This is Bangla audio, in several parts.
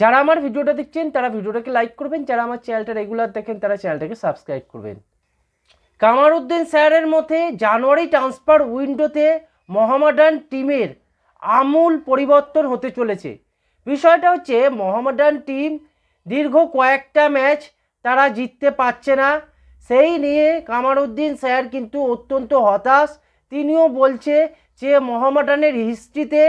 যারা আমার ভিডিওটা দেখছেন, তারা ভিডিওটাকে লাইক করবেন। যারা আমার চ্যানেলটা রেগুলার দেখেন, তারা চ্যানেলটাকে সাবস্ক্রাইব করবেন। কামারুদ্দিন স্যারের মতে, জানুয়ারি ট্রান্সফার উইন্ডোতে মোহামেডান টিমের আমূল পরিবর্তন হতে চলেছে। বিষয়টা হচ্ছে মোহামেডান টিম দীর্ঘ কয়েকটা ম্যাচ তারা জিততে পারছে না। সেই নিয়ে কামারুদ্দিন স্যার কিন্তু অত্যন্ত হতাশ। তিনিও বলছে যে মোহামেডানের হিস্ট্রিতে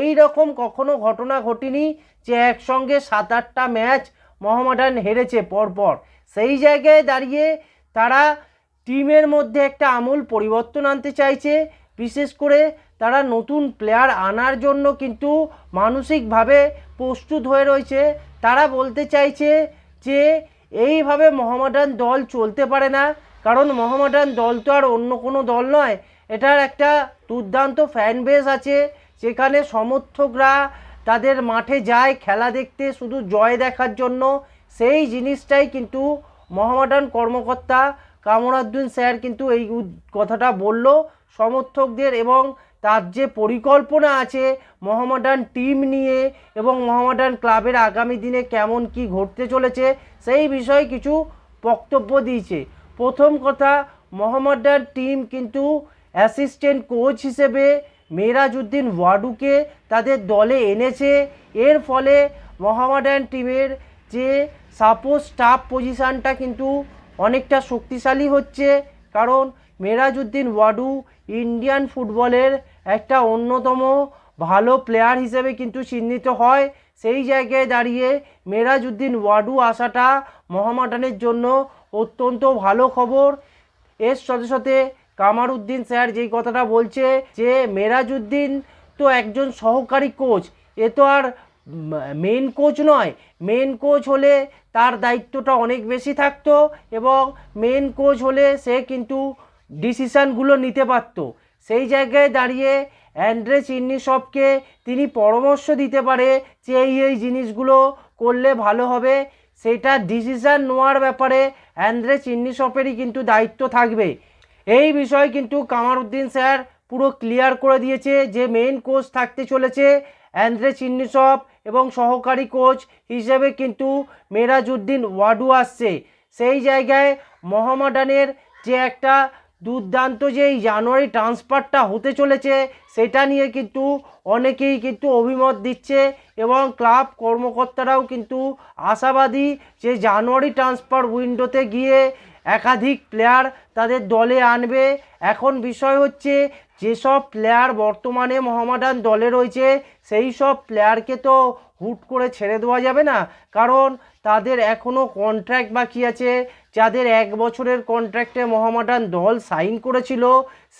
এই রকম কখনো ঘটনা ঘটেনি যে একসঙ্গে সাত আটটা ম্যাচ মোহামেডান হেরেছে পরপর। সেই জায়গায় দাঁড়িয়ে তারা টিমের মধ্যে একটা আমূল পরিবর্তন আনতে চাইছে। বিশেষ করে তারা নতুন প্লেয়ার আনার জন্য কিন্তু মানসিকভাবে প্রস্তুত হয়ে রয়েছে। তারা বলতে চাইছে যে এইভাবে মোহামেডান দল চলতে পারে না। কারণ মোহামেডান দল তো আর অন্য কোনো দল নয়। এটার একটা দুর্দান্ত ফ্যান বেস আছে, যেখানে সমর্থকরা তাদের মাঠে যায় খেলা দেখতে শুধু জয় দেখার জন্য। সেই জিনিসটাই কিন্তু মোহামেডান কর্মকর্তা কামরাদ্দিন স্যার কিন্তু এই কথাটা বলল। সমর্থকদের এবং তার যে পরিকল্পনা আছে মোহামেডান টিম নিয়ে এবং মোহামেডান ক্লাবের আগামী দিনে কেমন কি ঘটতে চলেছে, সেই বিষয়ে কিছু বক্তব্য দিয়েছে। প্রথম কথা, মোহামেডান টিম কিন্তু অ্যাসিস্ট্যান্ট কোচ হিসেবে মেরাজউদ্দিন ওয়াডুকে তাদের দলে এনেছে। এর ফলে মোহামেডান টিমের যে সাপোজ স্টাফ পজিশানটা কিন্তু অনেকটা শক্তিশালী হচ্ছে। কারণ মেরাজউদ্দিন ওয়াডু ইন্ডিয়ান ফুটবলের একটা অন্যতম ভালো প্লেয়ার হিসেবে কিন্তু চিহ্নিত হয়। সেই জায়গায় দাঁড়িয়ে মেরাজউদ্দিন ওয়াডু আসাটা মোহামেডানের জন্য অত্যন্ত ভালো খবর। এর সাথে সাথে কামারুদ্দিন স্যার যেই কথাটা বলছে যে মেরাজউদ্দিন তো একজন সহকারী কোচ, এ তো আর মেন কোচ নয়। মেন কোচ হলে তার দায়িত্বটা অনেক বেশি থাকতো এবং মেন কোচ হলে সে কিন্তু ডিসিশানগুলো নিতে পারতো। সেই জায়গায় দাঁড়িয়ে অ্যান্ড্রে চিন্নিসবকে তিনি পরামর্শ দিতে পারে যে, এই এই জিনিসগুলো করলে ভালো হবে। সেটা ডিসিশান নেওয়ার ব্যাপারে অ্যান্ড্রে চিন্নিসপেরই কিন্তু দায়িত্ব থাকবে। এই বিষয় কিন্তু কামারউদ্দিন স্যার পুরো ক্লিয়ার করে দিয়েছে যে মেইন কোচ থাকতে চলেছে অ্যান্ড্রে চিন্নিসপ এবং সহকারী কোচ হিসেবে কিন্তু মেরাজউদ্দিন ওয়াডু আসছে। সেই জায়গায় মোহামেডানের যে একটা দুর্দান্ত যে এই জানুয়ারি ট্রান্সফারটা হতে চলেছে, সেটা নিয়ে কিন্তু অনেকেই কিন্তু অভিমত দিচ্ছে এবং ক্লাব কর্মকর্তারাও কিন্তু আশাবাদী যে জানুয়ারি ট্রান্সফার উইন্ডোতে গিয়ে একাধিক প্লেয়ার তাদের দলে আনবে। এখন বিষয় হচ্ছে, যেসব প্লেয়ার বর্তমানে মোহামেডান দলে রয়েছে সেই সব প্লেয়ারকে তো হুট করে ছেড়ে দেওয়া যাবে না। কারণ তাদের এখনও কন্ট্রাক্ট বাকি আছে। যাদের এক বছরের কন্ট্রাক্টে মোহামেডান দল সাইন করেছিল,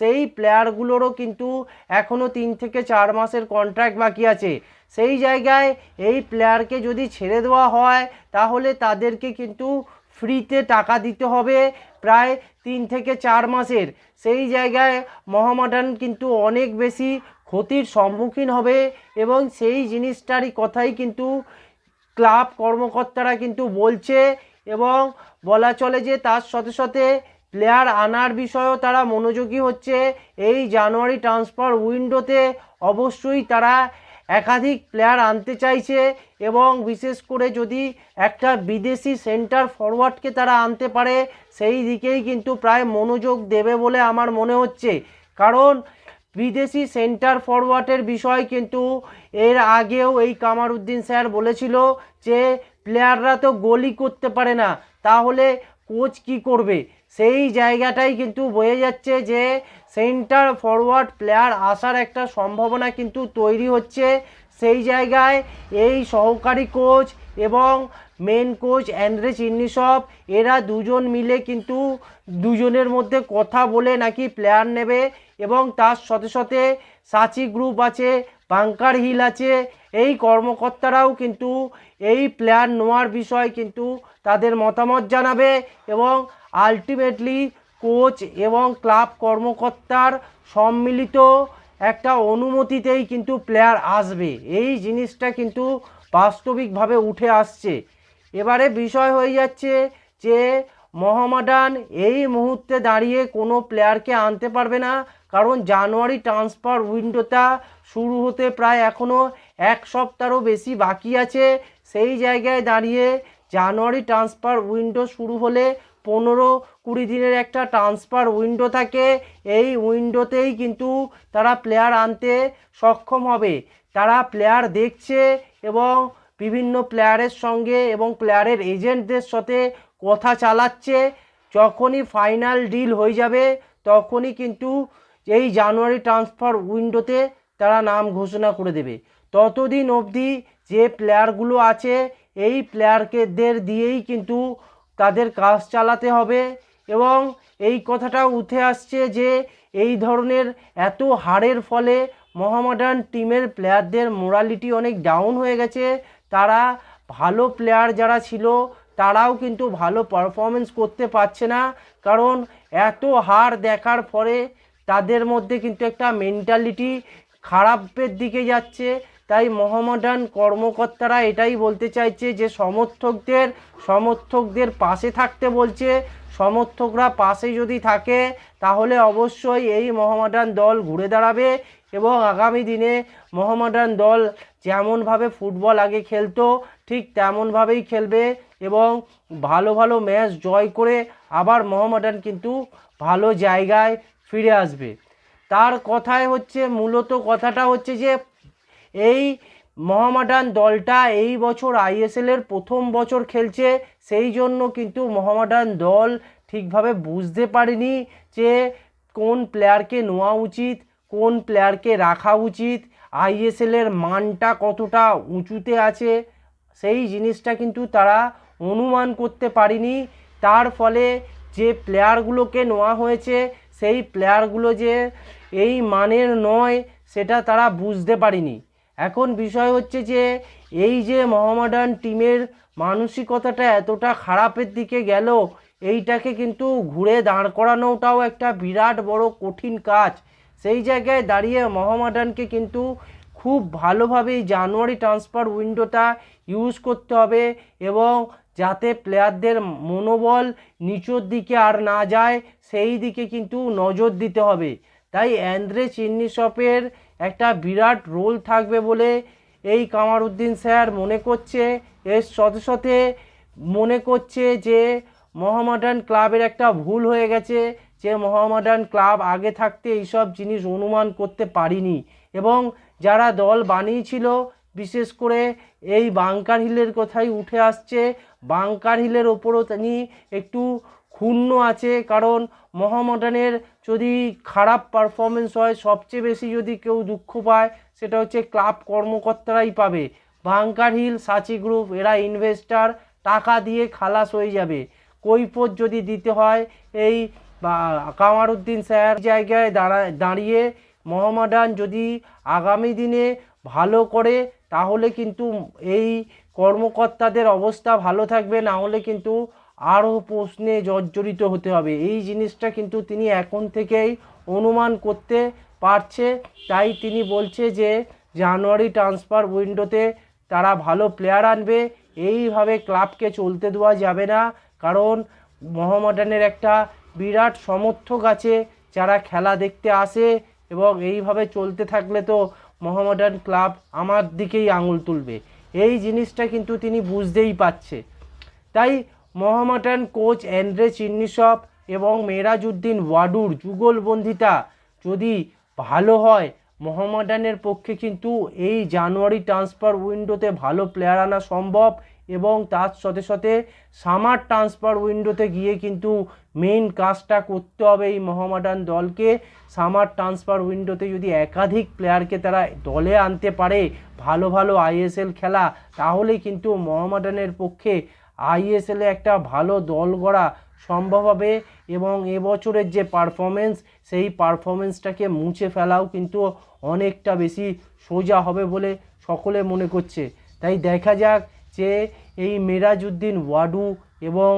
সেই প্লেয়ারগুলোরও কিন্তু এখনও তিন থেকে চার মাসের কন্ট্রাক্ট বাকি আছে। সেই জায়গায় এই প্লেয়ারকে যদি ছেড়ে দেওয়া হয়, তাহলে তাদেরকে কিন্তু ফ্রিতে টাকা দিতে হবে প্রায় তিন থেকে চার মাসের। সেই জায়গায় মোহামেডান কিন্তু অনেক বেশি ক্ষতির সম্মুখীন হবে এবং সেই জিনিসটারই কথাই কিন্তু ক্লাব কর্মকর্তারা কিন্তু বলছে এবং বলা চলে যে তার সাথে সাথে প্লেয়ার আনার বিষয়েও তারা মনোযোগী হচ্ছে। এই জানুয়ারি ট্রান্সফার উইন্ডোতে অবশ্যই তারা একাধিক প্লেয়ার আনতে চাইছে এবং বিশেষ করে যদি একটা বিদেশি সেন্টার ফরওয়ার্ডকে তারা আনতে পারে, সেই দিকেই কিন্তু প্রায় মনোযোগ দেবে বলে আমার মনে হচ্ছে। কারণ বিদেশি সেন্টার ফরওয়ার্ডের বিষয় কিন্তু এর আগেও এই কামারউদ্দিন স্যার বলেছিল যে প্লেয়াররা তো গোলই করতে পারে না। তাহলে কোচ কি করবে? সেই জায়গাটাই কিন্তু বোঝা যাচ্ছে যে সেন্টার ফরওয়ার্ড প্লেয়ার আসার একটা সম্ভাবনা কিন্তু তৈরি হচ্ছে। সেই জায়গায় এই সহকারী কোচ এবং মেন কোচ অ্যান্ড্রে চিন্নিসব এরা দুজন মিলে কিন্তু দুজনের মধ্যে কথা বলে নাকি প্লেয়ার নেবে এবং তার সাথে সাথে সাচি গ্রুপ আছে বাঙ্কার হিল আছে, এই কর্মকর্তারাও কিন্তু এই প্লেয়ার নেওয়ার বিষয় কিন্তু তাদের মতামত জানাবে এবং আলটিমেটলি কোচ এবং ক্লাব কর্মকর্তার সম্মিলিত একটা অনুমতিতেই কিন্তু প্লেয়ার আসবে। এই জিনিসটা কিন্তু বাস্তবিকভাবে উঠে আসছে। এবারে বিষয় হয়ে যাচ্ছে যে মোহামেডান এই মুহূর্তে দাঁড়িয়ে কোনো প্লেয়ারকে আনতে পারবে না, কারণ জানুয়ারি ট্রান্সফার উইন্ডোটা শুরু হতে প্রায় এখনও এক সপ্তাহরও বেশি বাকি আছে। সেই জায়গায় দাঁড়িয়ে জানুয়ারি ট্রান্সফার উইন্ডো শুরু হলে পনেরো কুড়ি দিনের একটা ট্রান্সফার উইন্ডো থাকে। এই উইন্ডোতেই কিন্তু তারা প্লেয়ার আনতে সক্ষম হবে। তারা প্লেয়ার দেখছে এবং বিভিন্ন প্লেয়ারের সঙ্গে এবং প্লেয়ারের এজেন্টদের সাথে কথা চালাচ্ছে। যখনই ফাইনাল ডিল হয়ে যাবে, তখনই কিন্তু এই জানুয়ারি ট্রান্সফার উইন্ডোতে তারা নাম ঘোষণা করে দেবে। ততদিন অবধি যে প্লেয়ারগুলো আছে এই প্লেয়ারকেদের দিয়েই কিন্তু তাদের কাজ চালাতে হবে এবং এই কথাটা উঠে আসছে যে এই ধরনের এত হারের ফলে মোহামেডান টিমের প্লেয়ারদের মোরালিটি অনেক ডাউন হয়ে গেছে। তারা ভালো প্লেয়ার যারা ছিল, তারাও কিন্তু ভালো পারফরমেন্স করতে পারছে না। কারণ এত হার দেখার পরে তাদের মধ্যে কিন্তু একটা মেন্টালিটি খারাপের দিকে যাচ্ছে। তাই মোহামেডান কর্মকর্তারা এটাই বলতে চাইছে যে সমর্থকদের সমর্থকদের পাশে থাকতে বলছে। সমর্থকরা পাশে যদি থাকে, তাহলে অবশ্যই এই মোহামেডান দল ঘুরে দাঁড়াবে এবং আগামী দিনে মোহামেডান দল যেমনভাবে ফুটবল আগে খেলতো, ঠিক তেমনভাবেই খেলবে এবং ভালো ভালো ম্যাচ জয় করে আবার মোহামেডান কিন্তু ভালো জায়গায় ফিরে আসবে। তার কথায় হচ্ছে, মূলত কথাটা হচ্ছে যে এই মহামাডান দলটা এই বছর আইএসএলের প্রথম বছর খেলছে, সেই জন্য কিন্তু মহামাডান দল ঠিকভাবে বুঝতে পারেনি যে কোন প্লেয়ারকে নেওয়া উচিত, কোন প্লেয়ারকে রাখা উচিত, আইএসএলের মানটা কতটা উঁচুতে আছে, সেই জিনিসটা কিন্তু তারা অনুমান করতে পারেনি। তার ফলে যে প্লেয়ারগুলোকে নেওয়া হয়েছে, সেই প্লেয়ারগুলো যে এই মানের নয়, সেটা তারা বুঝতে পারেনি। এখন বিষয় হচ্ছে যে, এই যে মোহামেডান টিমের মানসিকতাটা এতটা খারাপের দিকে গেল, এইটাকে কিন্তু ঘুরে দাঁড় করানোটাও একটা বিরাট বড় কঠিন কাজ। সেই জায়গায় দাঁড়িয়ে মোহামেডানকে কিন্তু খুব ভালোভাবে জানুয়ারি ট্রান্সফার উইন্ডোটা ইউজ করতে হবে এবং যাতে প্লেয়ারদের মনোবল নিচুর দিকে আর না যায়, সেই দিকে কিন্তু নজর দিতে হবে। তাই অ্যান্দ্রে চিন্নিশপের একটা বিরাট রোল থাকবে বলে এই কামারুদ্দিন স্যার মনে করছে। এর সাথে সাথে মনে করছে যে মোহামেডান ক্লাবের একটা ভুল হয়ে গেছে, যে মোহামেডান ক্লাব আগে থাকতে এইসব জিনিস অনুমান করতে পারিনি এবং যারা দল বানিয়েছিল, বিশেষ করে এই বাংকার হিলের কথাই উঠে আসছে। বাংকার হিলের ওপরও তিনি একটু ক্ষুণ্ণ আছে, কারণ মোহামেডানের যদি খারাপ পারফরমেন্স হয়, সবচেয়ে বেশি যদি কেউ দুঃখ পায়, সেটা হচ্ছে ক্লাব কর্মকর্তারাই পাবে। বাংকার হিল, সাচি গ্রুপ, এরা ইনভেস্টার টাকা দিয়ে খালাস হয়ে যাবে। কৈফত যদি দিতে হয়, এই কামারুদ্দিন স্যার জায়গায় দাঁড়া, দাঁড়িয়ে মোহামেডান যদি আগামী দিনে ভালো করে, তাহলে কিন্তু এই কর্মকর্তাদের অবস্থা ভালো থাকবে, না হলে কিন্তু আরও প্রশ্নে জর্জরিত হতে হবে। এই জিনিসটা কিন্তু তিনি এখন থেকেই অনুমান করতে পারছে। তাই তিনি বলছে যে, জানুয়ারি ট্রান্সফার উইন্ডোতে তারা ভালো প্লেয়ার আনবে। এইভাবে ক্লাবকে চলতে দেওয়া যাবে না। কারণ মোহামেডানের একটা বিরাট সমর্থক আছে, যারা খেলা দেখতে আসে এবং এইভাবে চলতে থাকলে তো মোহামেডান ক্লাব আমার দিকেই আঙুল তুলবে। এই জিনিসটা কিন্তু তিনি বুঝতেই পারছে। তাই মোহামেডান কোচ অ্যান্ড্রে চিন্নিসপ এবং মেরাজউদ্দিন ওয়াডুর যুগলবন্দিতা। যদি ভালো হয়, মোহামেডানের পক্ষে কিন্তু এই জানুয়ারি ট্রান্সফার উইন্ডোতে ভালো প্লেয়ার আনা সম্ভব এবং তার সাথে সাথে সামার ট্রান্সফার উইন্ডোতে গিয়ে কিন্তু মেইন কাজটা করতে হবে এই মোহামেডান দলকে। সামার ট্রান্সফার উইন্ডোতে যদি একাধিক প্লেয়ারকে তারা দলে আনতে পারে, ভালো ভালো আইএসএল খেলা তাহলে কিন্তু মোহামেডানের পক্ষে আইএসএলে একটা ভালো দল গড়া সম্ভব হবে এবং এবছরের যে পারফরমেন্স সেই পারফরমেন্সটাকে মুছে ফেলাও কিন্তু অনেকটা বেশি সোজা হবে বলে সকলে মনে করছে। তাই দেখা যাক যে এই মেরাজউদ্দিন ওয়াডু এবং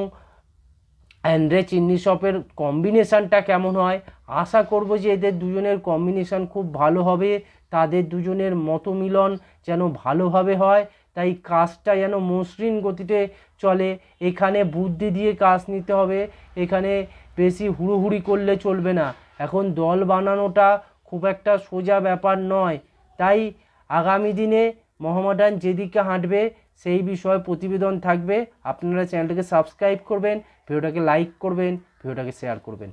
অ্যান্ড্রে চিন্নিশপের কম্বিনেশানটা কেমন হয়? আশা করব যে এদের দুজনের কম্বিনেশান খুব ভালো হবে। তাদের দুজনের মতমিলন যেন ভালোভাবে হয়। তাই কাজটা যেন মসৃণ গতিতে চলে। এখানে বুদ্ধি দিয়ে কাজ নিতে হবে। এখানে বেশি হুড়োহুড়ি করলে চলবে না। এখন দল বানানোটা খুব একটা সোজা ব্যাপার নয়। তাই আগামী দিনে মোহামেডান যেদিকে হাঁটবে, সেই বিষয়ে প্রতিবেদন থাকবে। আপনারা চ্যানেলটাকে সাবস্ক্রাইব করবেন, ভিডিওটাকে লাইক করবেন, ভিডিওটাকে শেয়ার করবেন।